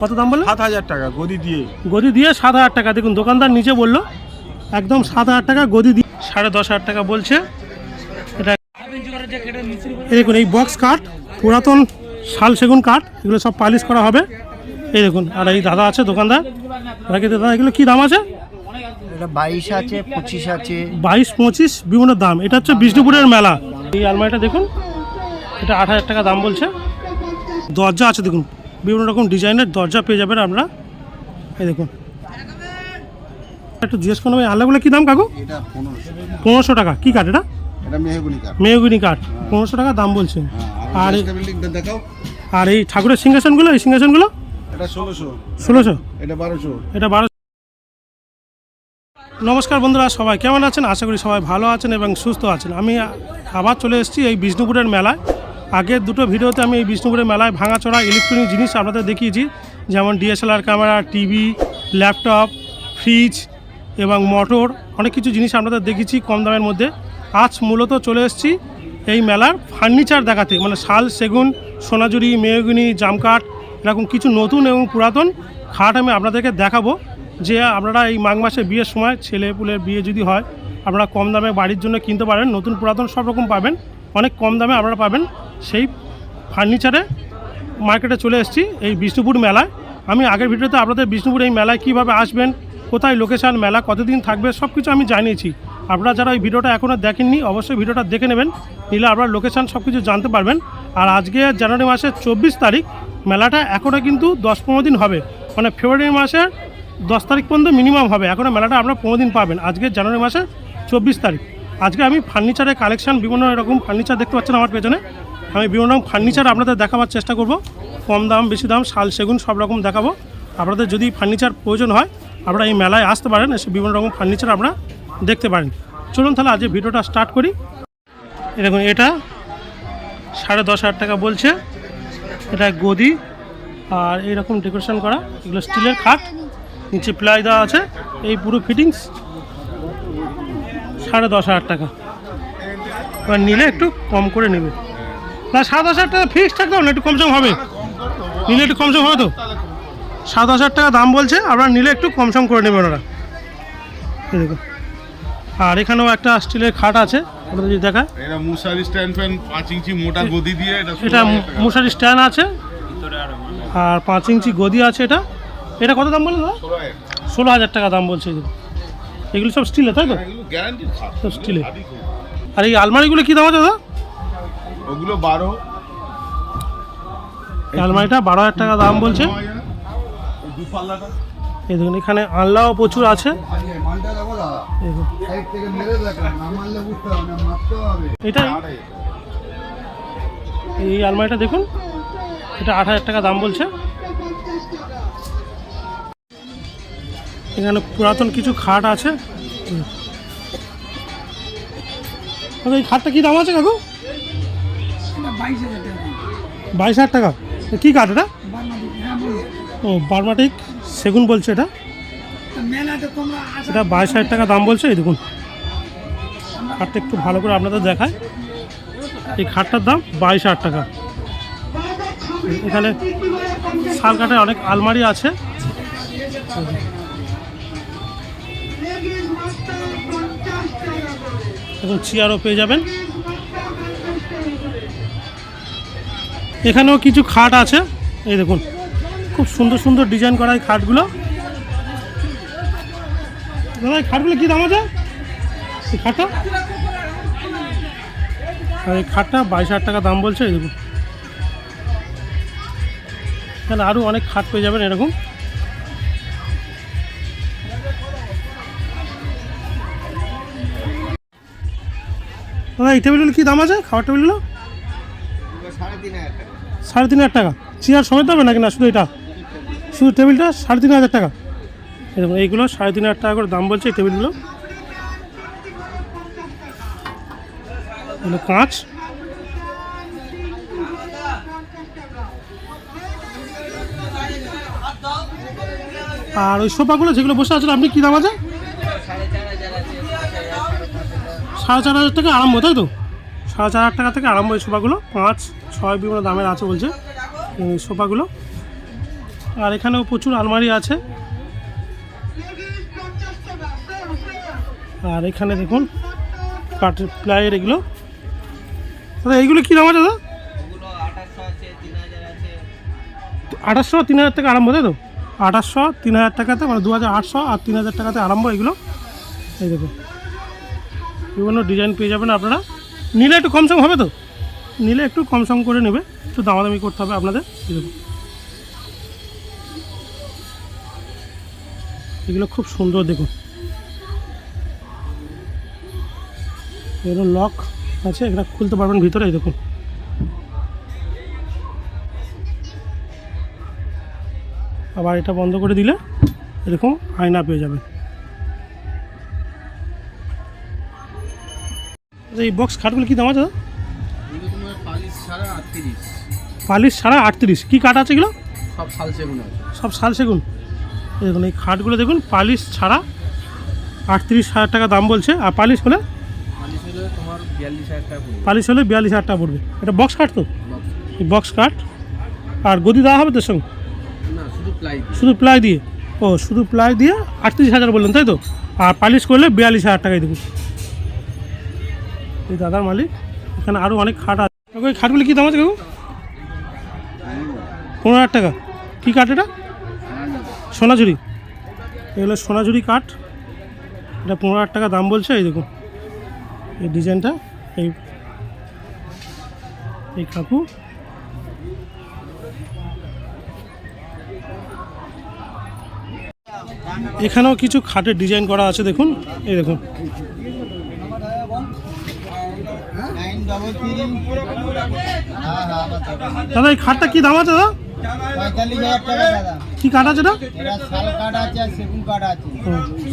কত দাম বলল সাত হাজার টাকা গদি দিয়ে। গদি দিয়ে সাত হাজার টাকা। দেখুন দোকানদার নিচে বলল একদম সাত হাজার টাকা গদি দিয়ে। সাড়ে দশ হাজার টাকা বলছে। এটা এই দেখুন এই বক্স কাঠ পুরাতন শাল সেগুন কাঠ এগুলো সব পালিশ করা হবে। এই দেখুন আর এই দাদা আছে দোকানদার। দাদা দাদা এগুলো কী দাম আছে? এটা বাইশ আছে পঁচিশ আছে। বাইশ পঁচিশ বিভিন্ন দাম। এটা হচ্ছে বিষ্ণুপুরের মেলা। এই আলমারিটা দেখুন এটা আট হাজার টাকা দাম বলছে। দরজা আছে দেখুন। বিভিন্ন রকম ডিজাইনের দরজা পেয়ে যাবেন আপনারা এই দেখুন। একটু জিজ্ঞেস করলাম এই আলনাগুলো কী দাম কাকু? পনেরোশো টাকা। কী কাঠ এটা? মেহগুনি কাঠ পনেরোশো টাকা দাম বলছেন। আর বিল্ডিংটা দেখাও। আর এই ঠাকুরের সিংহাসনগুলো এই সিংহাসনগুলো? এটা ষোলোশো। ষোলোশো? এটা বারোশো। এটা বারো নমস্কার বন্ধুরা সবাই কেমন আছেন? আশা করি সবাই ভালো আছেন এবং সুস্থ আছেন। আমি আবার চলে এসেছি এই বিষ্ণুপুরের মেলায়। আগের দুটো ভিডিওতে আমি এই বিষ্ণুপুরের মেলায় ভাঙাচোরা ইলেকট্রনিক জিনিস আপনাদের দেখিয়েছি, যেমন DSLR camera TV laptop fridge এবং মোটর অনেক কিছু জিনিস আপনাদের দেখিয়েছি কম দামের মধ্যে। আজ মূলত চলে এসেছি এই মেলার ফার্নিচার দেখাতে মানে শাল, সেগুন, সোনাঝুরি মেয়গুনি জামকাঠ, এরকম কিছু নতুন এবং পুরাতন খাট আমি আপনাদেরকে দেখাবো, যে আপনারা এই মাঘ মাসে বিয়ের সময় ছেলে পুলের বিয়ে যদি হয়, আপনারা কম দামে বাড়ির জন্য কিনতে পারেন, নতুন পুরাতন সব রকম পাবেন। অনেক কম দামে আপনারা পাবেন। সেই ফার্নিচারে মার্কেটে চলে এসেছি এই বিষ্ণুপুর মেলায়। আমি আগের ভিডিওতে আপনাদের বিষ্ণুপুর এই মেলায় কীভাবে আসবেন, কোথায় লোকেশান মেলা কতদিন থাকবে সব কিছু আমি জানিয়েছি। আপনারা যারা এই ভিডিওটা এখনও দেখেননি, অবশ্যই ভিডিওটা দেখে নেবেন, নিলে আপনার লোকেশান সব কিছু জানতে পারবেন। আর আজকে জানুয়ারি মাসের চব্বিশ তারিখ, মেলাটা এখনও কিন্তু দশ পনেরো দিন হবে। মানে ফেব্রুয়ারি মাসের দশ তারিখ পর্যন্ত মিনিমাম হবে। এখনও মেলাটা আপনারা পনেরো দিন পাবেন। আজকে জানুয়ারি মাসের চব্বিশ তারিখ। আজকে আমি ফার্নিচারের কালেকশন, বিভিন্ন রকম ফার্নিচার দেখতে পাচ্ছেন আমার পেছনে। আমি বিভিন্ন রকম ফার্নিচার আপনাদের দেখাবার চেষ্টা করব। কম দাম, বেশি দাম, শাল, সেগুন, সব রকম দেখাবো। আপনাদের যদি ফার্নিচার প্রয়োজন হয়, আপনারা এই মেলায় আসতে পারেন, এসে বিভিন্ন রকম ফার্নিচার আপনারা দেখতে পারেন। চলুন তাহলে আজকে ভিডিওটা স্টার্ট করি। দেখুন, এটা সাড়ে দশ হাজার টাকা বলছে। এটা গদি আর এইরকম ডেকোরেশন করা। এগুলো স্টিলের খাট, নিচে প্লাই দেওয়া আছে। এই পুরো ফিটিংস সাড়ে দশ হাজার টাকা। এবার নিলে একটু কম করে নেবে। না সাত দশ হাজার টাকা ফিক্সড থাকবে না একটু কমসম হবে। নিলে একটু কমসম হবে তো? সাত দশ হাজার টাকা দাম বলছে আপনারা নিলে একটু কমসম করে নেবেন ওরা দেখুন আর এখানেও একটা স্টিলের খাট আছে আপনাদের যদি দেখা এটা মুসারি স্ট্যান্ড ফ্যান পাঁচ ইঞ্চি মোটা গদি দিয়ে এটা এটা মশারি স্ট্যান্ড আছে। আর পাঁচ ইঞ্চি গদি আছে এটা। এটা কত দাম বললেন দাদা ষোলো হাজার টাকা দাম বলছে। এগুলো সব স্টিলে তাই তো? সব স্টিলের আর এই আলমারিগুলো কী দাম আছে দাদা? ওগুলো বারো। আলমারিটা বারো হাজার টাকা দাম বলছে। এই দেখুন এখানে আনলাও প্রচুর আছে। হবে এটা? এই আলমারিটা দেখুন এটা আট হাজার টাকা দাম বলছে। এখানে পুরাতন কিছু খাট আছে। আচ্ছা, এই খাটটা কি দাম আছে কাকু? বাইশ হাজার টাকা কি কাঠ এটা? ও বার্মাটিক সেগুন বলছে এটা? এটা বাইশ হাজার টাকা দাম বলছে এই দেখুন। খাটটা একটু ভালো করে আপনাদের দেখায়। এই খাটটার দাম বাইশ হাজার টাকা। এখানে শাল কাঠের অনেক আলমারি আছে। এবং চেয়ারও পেয়ে যাবেন। এখানেও কিছু খাট আছে। এই দেখুন, খুব সুন্দর সুন্দর ডিজাইন করা এই খাটগুলো। দাদা, এই খাটগুলো কী দাম আছে? এই খাটটা? এই খাটটা বাইশ হাজার টাকা দাম বলছে, এই দেখুন। এখানে আরও অনেক খাট পেয়ে যাবেন, এরকম। দাদা, এই টেবিলগুলো কী দাম আছে? খাওয়ার টেবিলগুলো সাড়ে তিন হাজার টাকা। চেয়ার সমেত হবে নাকি না শুধু এটা? শুধু টেবিলটা সাড়ে তিন হাজার টাকা। দেখুন এইগুলো সাড়ে তিন হাজার টাকা করে দাম বলছে এই টেবিলগুলো কাঁচ। আর ওই সোফাগুলো যেগুলো বসে আছে, আপনি কী দাম আছে? সাড়ে চার হাজার টাকা আরম্ভ, তাই তো? সাড়ে চার হাজার টাকা থেকে আরম্ভ এই সোফাগুলো, পাঁচ, ছয় বিভিন্ন দামের আছে বলছে সোফাগুলো। আর এখানেও প্রচুর আলমারি আছে। আর এখানে দেখুন কাঠের প্লাইয়ের এগুলো। দাদা, এইগুলো কী দাম আছে, দাদা? আঠাশশো তিন হাজার টাকা আরম্ভ, তাই তো? আঠাশশো তিন হাজার টাকাতে মানে দু হাজার আটশো আর তিন হাজার টাকাতে আরম্ভ এগুলো। এই দেখুন। বিভিন্ন ডিজাইন পেয়ে যাবেন আপনারা। নিলে একটু কম সম হবে তো? নিলে একটু কম সম করে নেবে। একটু দামাদামি করতে হবে আপনাদের। এগুলো খুব সুন্দর দেখুন। এগুলো লক আছে এটা খুলতে পারবেন ভিতরে দেখুন। আবার এটা বন্ধ করে দিলে এরকম আয়না পেয়ে যাবে এই বক্স খাটগুলো কি দাম আছে? পালিশ ছাড়া আটত্রিশ। কী কাঠ আছে এগুলো? সব শাল সেগুন সব শাল সেগুন। দেখুন এই খাটগুলো দেখুন পালিশ ছাড়া আটত্রিশ হাজার টাকা দাম বলছে। আর পালিশ হলে? পালিশ হলে বিয়াল্লিশ হাজার টাকা পড়বে। এটা বক্স কাঠ তো? এই বক্স কাঠ আর গদি দেওয়া হবে তোর সঙ্গে? শুধু প্লাই দিয়ে। ও শুধু প্লাই দিয়ে আটত্রিশ হাজার বললেন তাই তো? আর পালিশ করলে বিয়াল্লিশ হাজার টাকায় দেবো। এই দাদার মালিক। এখানে আরও অনেক খাট আছে। এই খাটগুলি কী দাম আছে কাকু? পনেরো হাজার টাকা। কী কাঠ এটা? সোনাঝুরি। এগুলো সোনাঝুরি কাঠ। এটা পনেরো হাজার টাকা দাম বলছে, এই দেখুন। এই ডিজাইনটা, এই এই কাকু। এখানেও কিছু খাটের ডিজাইন করা আছে, দেখুন। এই দেখুন নাইন ডবল থ্রি হ্যাঁ হ্যাঁ দাদা এই খাটটা কি দাম আছে দাদা? কি কাঠ আছে এটা?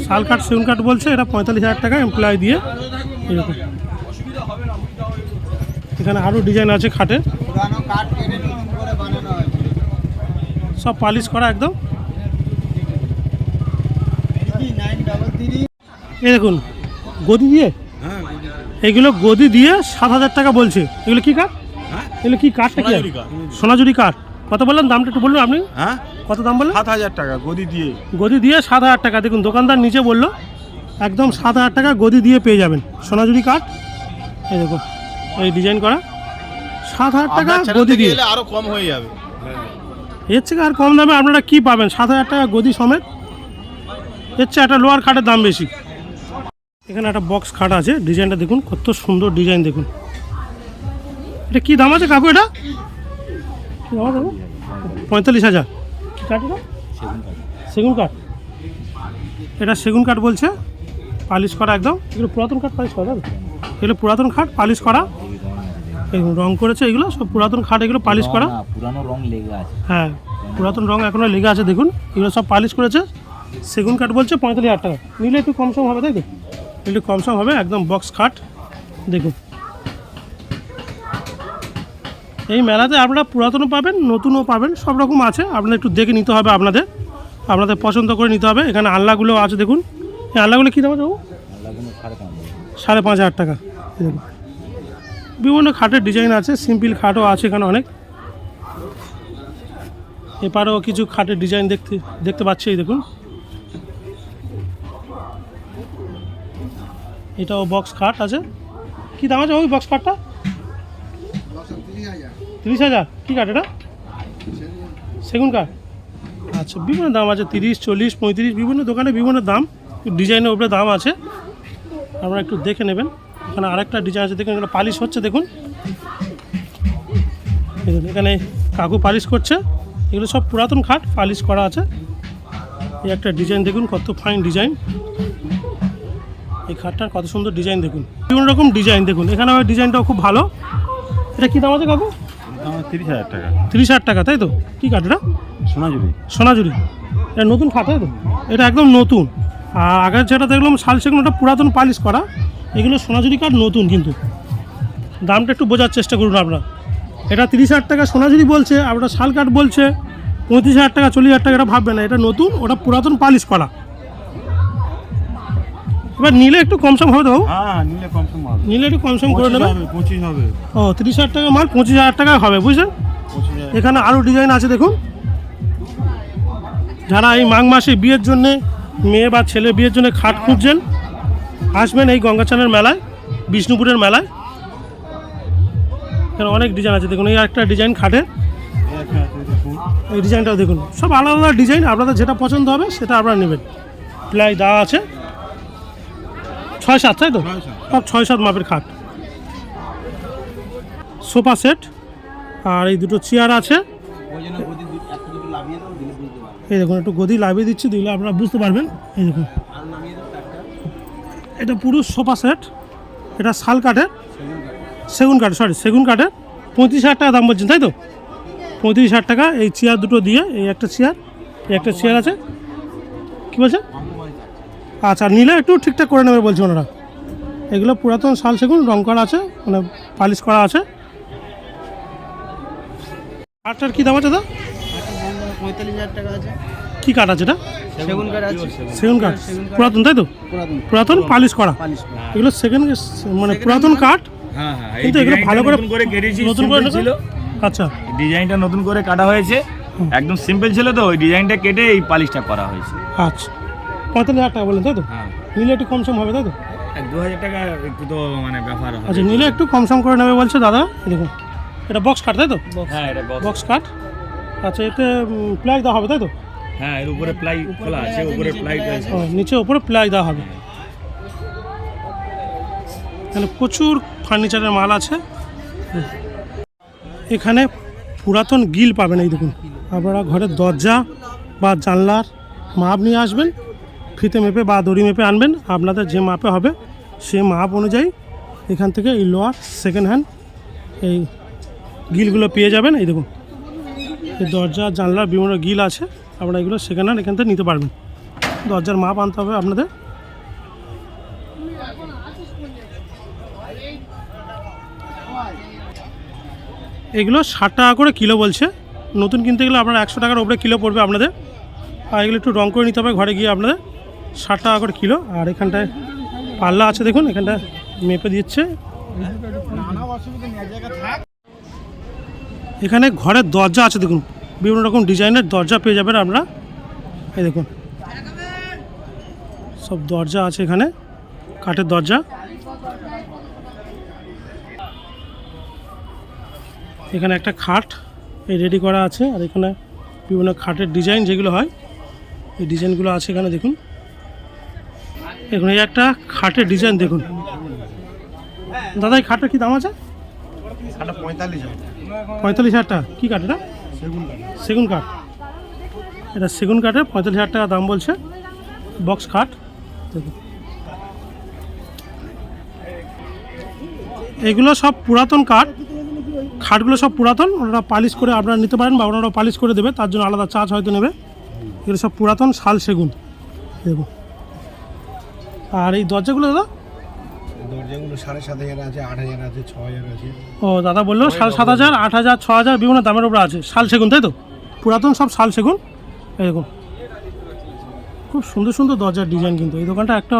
শাল কাঠ সেগুন কাঠ বলছে এটা পঁয়তাল্লিশ হাজার টাকা এমপ্লয় দিয়ে। এরকম। এখানে আরও ডিজাইন আছে খাটে। সব পালিশ করা একদম। এই দেখুন গদি দিয়ে হ্যাঁ এগুলো গদি দিয়ে সাত হাজার টাকা বলছে। এগুলো কি কাঠ? এগুলো কি কাঠটা কি সোনাঝুরি কাঠ। কত বললেন? দামটা একটু বলুন আপনি। হ্যাঁ? কত দাম বললেন? সাত হাজার টাকা গদি দিয়ে। গদি দিয়ে সাত হাজার টাকা। দেখুন দোকানদার নিচে বলল একদম সাত হাজার টাকা গদি দিয়ে পেয়ে যাবেন। সোনাঝুরি কাঠ। এই দেখুন এই ডিজাইন করা। সাত হাজার টাকা গদি দিয়ে। আরও কম হয়ে যাবে। এর থেকে আর কম দামে আপনারা কি পাবেন? সাত হাজার টাকা গদি সমেত। এর চেয়ে একটা লোয়ার খাটের দাম বেশি। এখানে একটা বক্স খাট আছে ডিজাইনটা দেখুন কত সুন্দর ডিজাইন দেখুন। এটা কি দাম আছে কাকু এটা? পঁয়তাল্লিশ হাজার। কি কাঠ এটা? সেগুন কাঠ। এটা সেগুন কাঠ বলছে পালিশ করা একদম। এগুলো পুরাতন কাঠ পালিশ করা এগুলো পুরাতন খাট পালিশ করা। রং করেছে এগুলো সব পুরাতন খাট এগুলো পালিশ করা। পুরানো রং লেগে আছে। হ্যাঁ পুরাতন রং এখনও লেগে আছে দেখুন। এগুলো সব পালিশ করেছে। সেগুন কাঠ বলছে পঁয়তাল্লিশ হাজার টাকা। নিলে একটু কম সম হবে তাই তো? একটু কম সম হবে একদম বক্স খাট। দেখুন। এই মেলাতে আপনারা পুরাতনও পাবেন নতুনও পাবেন সব রকম আছে। আপনারা একটু দেখে নিতে হবে আপনাদের। আপনাদের পছন্দ করে নিতে হবে। এখানে আল্লাগুলো আছে দেখুন। এই আল্লাগুলো কী দাম আছে বাবু? লাগানো সাড়ে পাঁচ হাজার। টাকা। দেখুন। বিভিন্ন খাটের ডিজাইন আছে সিম্পল খাটও আছে এখানে অনেক। এপারেও কিছু খাটের ডিজাইন দেখতে দেখতে পাচ্ছি এই দেখুন। এটাও বক্স খাট আছে। কি দাম আছে ওই বক্স খাটটা তিরিশ হাজার। কী কাঠ এটা? সেগুন কাঠ আচ্ছা বিভিন্ন দাম আছে, তিরিশ, চল্লিশ, পঁয়ত্রিশ, বিভিন্ন দোকানে বিভিন্ন দাম। ডিজাইনের উপরে দাম আছে। আপনারা একটু দেখে নেবেন। এখানে আরেকটা ডিজাইন আছে, দেখুন, এখানে পালিশ হচ্ছে, দেখুন। এখানে কাকু পালিশ করছে। এগুলো সব পুরাতন খাট পালিশ করা আছে। এই একটা ডিজাইন দেখুন, কত ফাইন ডিজাইন এই খাটটার কত সুন্দর ডিজাইন দেখুন। বিভিন্ন রকম ডিজাইন দেখুন। এখানে আমার ডিজাইনটাও খুব ভালো। এটা কী দাম আছে কাকু? তিরিশ হাজার টাকা। তিরিশ হাজার টাকা তাই তো? কী কাঠ এটা? সোনাঝুরি। সোনাঝুরি। এটা নতুন খাট তাই তো? এটা একদম নতুন। আর আগের যেটা দেখলাম শাল সেগুন ওটা পুরাতন পালিশ করা। এগুলো সোনাঝুরি কাঠ নতুন কিন্তু। দামটা একটু বোঝার চেষ্টা করুন আপনারা। এটা তিরিশ হাজার টাকা সোনাঝুরি বলছে আর ওটা শাল কাঠ বলছে। পঁয়ত্রিশ হাজার টাকা চল্লিশ হাজার টাকা এটা ভাববে না। এটা নতুন ওটা পুরাতন পালিশ করা। এবার নিলে একটু কম সম হবে তো বাবু? হ্যাঁ নিলে কম সম হবে। নিলে একটু কম সম করে নেবে পঁচিশ হবে। ও তিরিশ হাজার টাকা মাল পঁচিশ হাজার টাকা হবে বুঝলেন? এখানে আরও ডিজাইন আছে দেখুন। যারা এই মাঘ মাসে বিয়ের জন্যে মেয়ে বা ছেলে বিয়ের জন্য খাট খুঁজছেন আসবেন এই গঙ্গাচানের মেলায় বিষ্ণুপুরের মেলায়। এখানে অনেক ডিজাইন আছে দেখুন এই একটা ডিজাইন খাটের এই ডিজাইনটাও দেখুন। সব আলাদা আলাদা ডিজাইন আপনাদের যেটা পছন্দ হবে সেটা আপনারা নেবেন। প্লাই দেওয়া আছে। ছয় সাত তাই তো? ছয় সাত। সব ছয় সাত মাপের খাট। সোফা সেট আর এই দুটো চেয়ার আছে। এই দেখুন একটু গদি লাভিয়ে দিচ্ছি দিলে আপনারা বুঝতে পারবেন। এই দেখুন। এটা পুরো সোফা সেট এটা শাল কাঠের। সেগুন কাঠ সরি সেগুন কাঠের। পঁয়ত্রিশ হাজার টাকা দাম বলছেন তাই তো? পঁয়ত্রিশ হাজার টাকা এই চেয়ার দুটো দিয়ে এই একটা চেয়ার এই একটা চেয়ার আছে। কী বলছেন? আচ্ছা নিলে একটু ঠিকঠাক করে নেবে বলছে ওনারা। এগুলো পুরাতন শাল সেগুন রং করা আছে মানে পালিশ করা আছে। কাঠটার কী দাম আছে দাদা? পঁয়তাল্লিশ হাজার টাকা আছে কী কাঠ আছে এটা? সেগুন কাঠ আছে। সেগুন কাঠ। পুরাতন তাই তো? পুরাতন। পুরাতন পালিশ করা। এগুলো সেকেন্ড মানে পুরাতন কাঠ? হ্যাঁ হ্যাঁ। এই কিন্তু এগুলো ভালো করে নতুন করে কেটেছি নতুন করে ছিল। আচ্ছা। ডিজাইনটা নতুন করে কাটা হয়েছে। একদম সিম্পল ছিল তো ওই ডিজাইনটা কেটে এই পালিশটা করা হয়েছে। আচ্ছা। পঁয়তাল্লিশ হাজার টাকা বলেন তাই তো? হ্যাঁ। নিলে একটু কম সম হবে তাই তো? দু হাজার টাকা একটু তো মানে ব্যাপার আচ্ছা নিলে একটু কম সম করে নেবে বলছে দাদা। দেখুন এটা বক্স কাঠ তাই তো? হ্যাঁ এটা বক্স কাঠ আচ্ছা এতে প্লাই দেওয়া হবে তাই তো? হ্যাঁ এর উপরে প্লাই খোলা আছে উপরে প্লাই আছে। নিচে উপরে প্লাই দেওয়া হবে। এখানে প্রচুর ফার্নিচারের মাল আছে। এখানে পুরাতন গিল পাবেন এই দেখুন। আপনারা ঘরের দরজা বা জানলার মাপ নিয়ে আসবেন। ফিতে মেপে বা দড়ি মেপে আনবেন। আপনাদের যে মাপে হবে সে মাপ অনুযায়ী এখান থেকে এই লোয়ার সেকেন্ড হ্যান্ড এই গিলগুলো পেয়ে যাবেন। এই দেখুন, এই দরজা, জানলার বিভিন্ন গিল আছে। আপনারা এগুলো সেকেন্ড হ্যান্ড এখান থেকে নিতে পারবেন। দরজার মাপ আনতে হবে আপনাদের। এগুলো ষাট টাকা করে কিলো বলছে। নতুন কিনতে গেলে আপনার একশো টাকার ওপরে কিলো পড়বে আপনাদের। আর এগুলো একটু রং করে নিতে হবে ঘরে গিয়ে আপনাদের। ষাট টাকা করে কিলো। আর এখানটায় পাল্লা আছে দেখুন, এখানটায় মেপে দিচ্ছে। এখানে ঘরের দরজা আছে দেখুন, বিভিন্ন রকম ডিজাইনের দরজা পেয়ে যাবেন আপনারা এই দেখুন, সব দরজা আছে এখানে, কাঠের দরজা। এখানে একটা খাট, এই রেডি করা আছে, আর এখানে বিভিন্ন খাটের ডিজাইন যেগুলো হয়, এই ডিজাইনগুলো আছে এখানে দেখুন। এখানে এই একটা খাটের ডিজাইন দেখুন। দাদা এই খাটের কি দাম আছে? পঁয়তাল্লিশ হাজার টাকা। কী কাঠ এটা? সেগুন কাঠ। এটা সেগুন কাঠের পঁয়তাল্লিশ হাজার টাকা দাম বলছে। বক্স খাট। দেখুন। এগুলো সব পুরাতন কাঠ। খাটগুলো সব পুরাতন। ওনারা পালিশ করে আপনারা নিতে পারেন বা ওনারা পালিশ করে দেবে। তার জন্য আলাদা চার্জ হয়তো নেবে। এগুলো সব পুরাতন শাল সেগুন। দেখুন। আর এই দরজাগুলো দাদা? দরজাগুলো সাড়ে সাত হাজার আছে আট হাজার আছে ছ হাজার আছে। ও দাদা বলল সাড়ে সাত হাজার আট হাজার ছ হাজার বিভিন্ন দামের উপরে আছে। শাল সেগুন তাই তো? পুরাতন সব শাল সেগুন? এই দেখুন। খুব সুন্দর সুন্দর দরজার ডিজাইন কিন্তু। এই দোকানটা একটা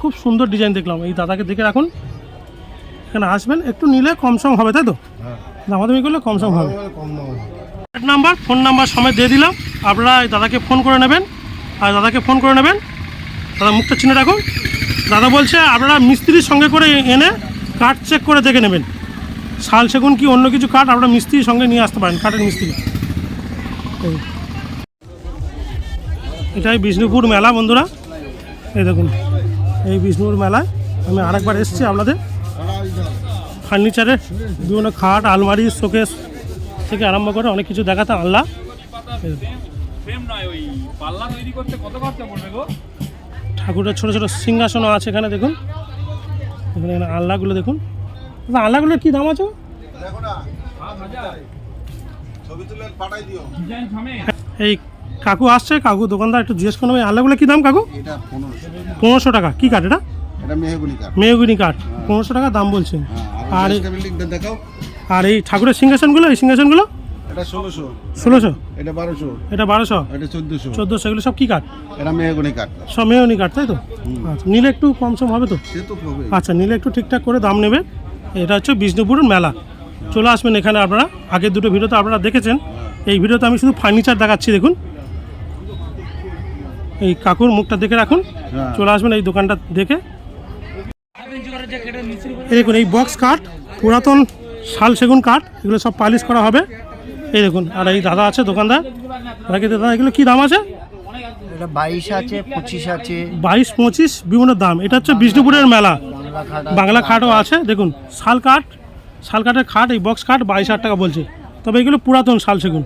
খুব সুন্দর ডিজাইন দেখলাম। এই দাদাকে দেখে রাখুন। এখানে আসবেন। একটু নিলে কম সম হবে তাই তো? দামাদামি করলে কম সম হবে। নাম্বার ফোন নাম্বার সময় দিয়ে দিলাম। আপনারা এই দাদাকে ফোন করে নেবেন। আর দাদাকে ফোন করে নেবেন। দাদা মুখটা চিনে রাখুন দাদা বলছে, আপনারা মিস্ত্রির সঙ্গে করে এনে কাঠ চেক করে দেখে নেবেন। শাল সেগুন কি অন্য কিছু কাঠ আপনারা মিস্ত্রির সঙ্গে নিয়ে আসতে পারেন, কাঠের মিস্ত্রি। এটাই বিষ্ণুপুর মেলা, বন্ধুরা। এই দেখুন, এই বিষ্ণুপুর মেলায় আমি আরেকবার এসেছি আপনাদের। ফার্নিচারের বিভিন্ন খাট, আলমারি, শোকেস থেকে আরম্ভ করে অনেক কিছু দেখাতে আনলাম ঠাকুরের ছোটো ছোটো সিংহাসনও আছে এখানে দেখুন। এখানে আল্লাহগুলো দেখুন। দাদা আল্লাহগুলোর কী দাম আছে? এই কাকু আসছে? কাকু দোকানদার একটু জিজ্ঞেস এই আল্লাহগুলো কী দাম কাকু? পনেরোশো টাকা। কী কাঠ এটা? মেহগুনি কাঠ। পনেরোশো টাকা দাম বলছে আর এই- বিল্ডিংটা দেখাও। আর এই ঠাকুরের সিংহাসনগুলো এই সিংহাসনগুলো? এটা এটা বারোশো। এটা এগুলো সব কী কাঠ? এটা মেহগুনি কাঠ। সব মেহগুনি কাঠ তাই তো? আচ্ছা নিলে একটু কম সম হবে তো? সে তো হবে আচ্ছা নিলে একটু ঠিকঠাক করে দাম নেবে। এটা হচ্ছে বিষ্ণুপুর মেলা। চলে আসবেন এখানে আপনারা। আগের দুটো ভিডিওতে আপনারা দেখেছেন। এই ভিডিওতে আমি শুধু ফার্নিচার দেখাচ্ছি দেখুন। এই কাকুর মুখটা দেখে রাখুন। চলে আসবেন এই দোকানটা দেখে। এই দেখুন এই বক্স কাঠ পুরাতন শাল সেগুন কাঠ এগুলো সব পালিশ করা হবে। এই দেখুন আর এই দাদা আছে দোকানদার? কি দাদা এগুলো কী দাম আছে? এটা বাইশ আছে পঁচিশ আছে। বাইশ পঁচিশ বিভিন্ন দাম। এটা হচ্ছে বিষ্ণুপুরের মেলা। বাংলা খাটও আছে দেখুন শাল কাঠ শাল কাঠের খাট এই বক্স কাঠ বাইশ হাজার টাকা বলছে। তবে এগুলো পুরাতন শাল সেগুন।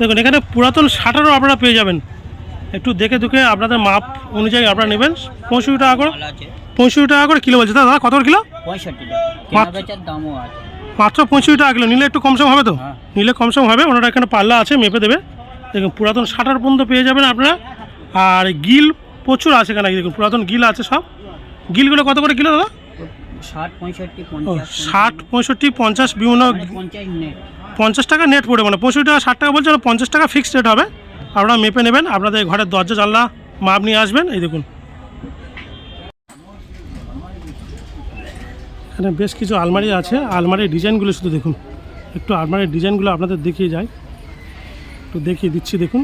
দেখুন এখানে পুরাতন শাটারও আপনারা পেয়ে যাবেন। একটু দেখে দুখে আপনাদের মাপ অনুযায়ী আপনারা নেবেন। পঁয়ষট্টি টাকা করে পঁয়ষট্টি টাকা করে কিলো বলছে। দাদা কত কিলো? পঁয়ষট্টি মাত্র- পঁয়ষট্টি টাকা কিলো। নিলে একটু কম সম হবে তো? হ্যাঁ। নিলে কম সম হবে ওনারা এখানে পাল্লা আছে মেপে দেবে। দেখুন পুরাতন শাটার পর্যন্ত পেয়ে যাবেন আপনারা। আর গিল প্রচুর আছে এখানে দেখুন পুরাতন গিল আছে সব। গিলগুলো কত করে কিলো দাদা? ষাট পঁয়ষট্টি পঞ্চাশ ষাট পঁয়ষট্টি পঞ্চাশ বিভিন্ন পঞ্চাশ নেট টাকা নেট পড়ে মানে পঁয়ষট্টি টাকা ষাট টাকা বলছে পঞ্চাশ টাকা ফিক্সড রেট হবে। আপনারা মেপে নেবেন আপনাদের ঘরের দরজা জানলা মাপ নিয়ে আসবেন এই দেখুন। এখানে বেশ কিছু আলমারি আছে। আলমারির ডিজাইনগুলো শুধু দেখুন। একটু আলমারির ডিজাইনগুলো আপনাদের দেখিয়ে যায় একটু দেখিয়ে দিচ্ছি, দেখুন।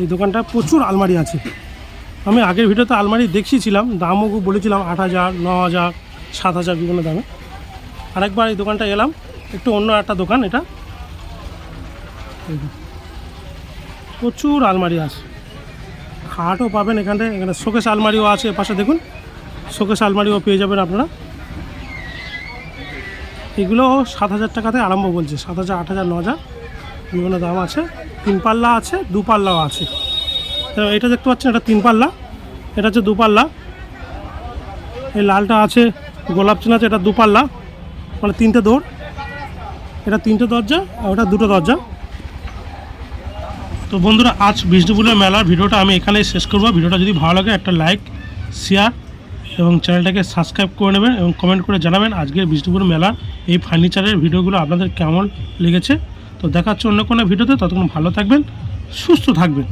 এই দোকানটা প্রচুর আলমারি আছে। আমি আগের ভিডিওতে আলমারি দেখিয়েছিলাম, দামও বলেছিলাম, আট হাজার, ন হাজার, সাত হাজার বিভিন্ন দামে। আরেকবার এই দোকানটা এলাম, একটু অন্য একটা দোকান এটা। প্রচুর আলমারি আছে। খাটও পাবেন এখানে এখানে শোকেশ আলমারিও আছে পাশে দেখুন। শোকেশ আলমারিও পেয়ে যাবেন আপনারা। এগুলো সাত হাজার টাকাতে আরম্ভ বলছে, সাত হাজার, আট হাজার, ন হাজার। বিভিন্ন দাম আছে, তিন পাল্লা আছে, দু পাল্লাও আছে। এটা দেখতে পাচ্ছেন, এটা তিন পাল্লা, এটা হচ্ছে দু পাল্লা। এই লালটা আছে, গোলাপ চিন আছে, এটা দু পাল্লা মানে তিনটে দৌড় এটা তিনটে দরজা, আর ওটা দুটো দরজা। তো বন্ধুরা, আজ বিষ্ণুপুরের মেলার ভিডিওটা আমি এখানেই শেষ করব। ভিডিওটা যদি ভালো লাগে, একটা লাইক শেয়ার এবং চ্যানেলটাকে সাবস্ক্রাইব করে নেবেন এবং কমেন্ট করে জানাবেন আজকের বিষ্ণুপুর মেলার এই ফার্নিচারের ভিডিওগুলো আপনাদের কেমন লেগেছে। তো দেখাচ্ছে অন্য কোনো ভিডিওতে, ততক্ষণ ভালো থাকবেন, সুস্থ থাকবেন।